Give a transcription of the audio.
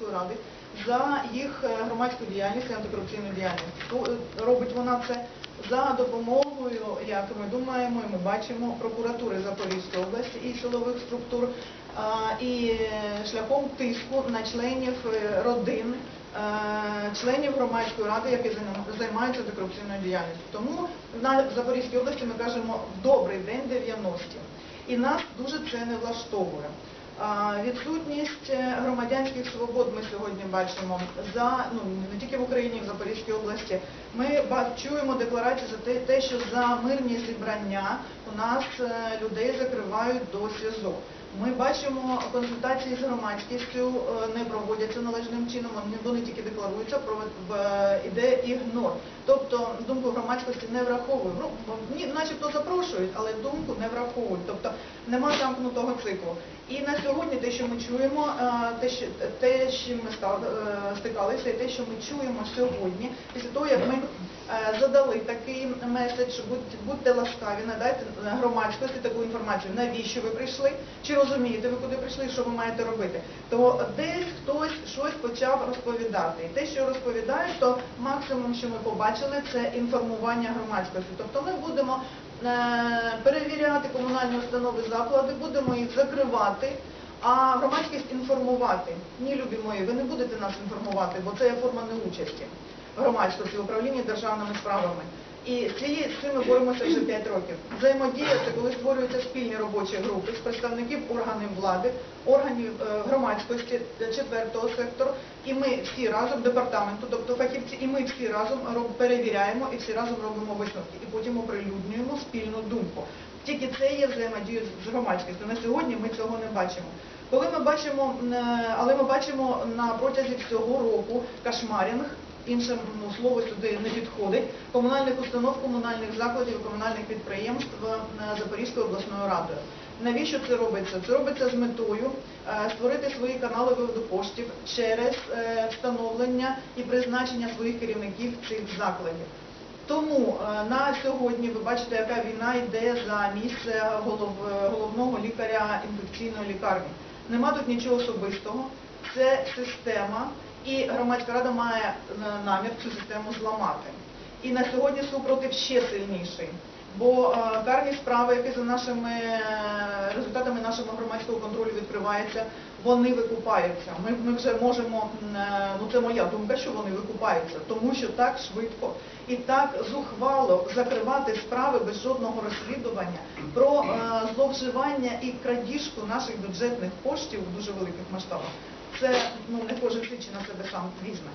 громадської ради за їх е, громадську діяльність і антикорупційну діяльність. Е, Робить вона це за допомогою, як ми думаємо, і ми бачимо, прокуратури Запорізької області і силових структур, і е, шляхом тиску на членів родин, членів громадської ради, які займаються антикорупційною діяльністю. Тому на Запорізькій області ми кажемо добрий день 90-ті. І нас дуже це не влаштовує. Відсутність е, громадянських свобод ми сьогодні бачимо за ну не тільки в Україні, в Запорізькій області. Ми чуємо декларацію за те, що за мирні зібрання нас е, людей закривають до СІЗО. Ми бачимо консультації з громадськістю е, не проводяться належним чином, вони, тільки декларуються, про іде ігнор. Тобто думку громадськості не враховують. Ну, начебто запрошують, але думку не враховують. Тобто нема замкнутого циклу. І на сьогодні те, що ми чуємо, е, те, що те, чим ми е, стикалися, і те, що ми чуємо сьогодні, після того, як ми е, задали такий меседж, будь- будьте ласкаві, надайте е, громадськості таку інформацію, навіщо ви прийшли, чи розумієте ви куди прийшли, що ви маєте робити, то десь хтось щось почав розповідати. І те, що розповідають, то максимум, що ми побачили, це інформування громадськості. Тобто ми будемо е, перевіряти комунальні установи заклади, будемо їх закривати. А громадськість інформувати. Ні, любі мої, ви не будете нас інформувати, бо це є форма неучасті громадськості в управлінні державними справами. І з ми боремося вже 5 років. Взаємодія це коли створюються спільні робочі групи з представників органів влади, органів е, громадськості е, четвертого сектору, і ми всі разом департаменту, тобто фахівці, і ми всі разом перевіряємо і всі разом робимо висновки, і потім оприлюднюємо спільну думку. Тільки це є взаємодія з громадськістю. На сьогодні ми цього не бачимо. Коли ми бачимо, е, але ми бачимо на протязі всього року кошмарінг, інше ну, слово сюди не підходить, комунальних установ, комунальних закладів, комунальних підприємств Запорізькою обласною радою. Навіщо це робиться? Це робиться з метою е, створити свої канали виводу коштів через е, встановлення і призначення своїх керівників цих закладів. Тому е, на сьогодні ви бачите, яка війна йде за місце голов, головного лікаря інфекційної лікарні. Нема тут нічого особистого, це система, і громадська рада має е, намір цю систему зламати. І на сьогодні супротив ще сильніший. Бо е, карні справи, які за нашими е, результатами нашого громадського контролю відкриваються, вони викупаються. Ми, ми вже можемо, е, ну це моя думка, що вони викупаються, тому що так швидко і так зухвало закривати справи без жодного розслідування про зловживання і крадіжку наших бюджетних коштів у дуже великих масштабах. Це ну не кожен слідчий на себе сам візьме.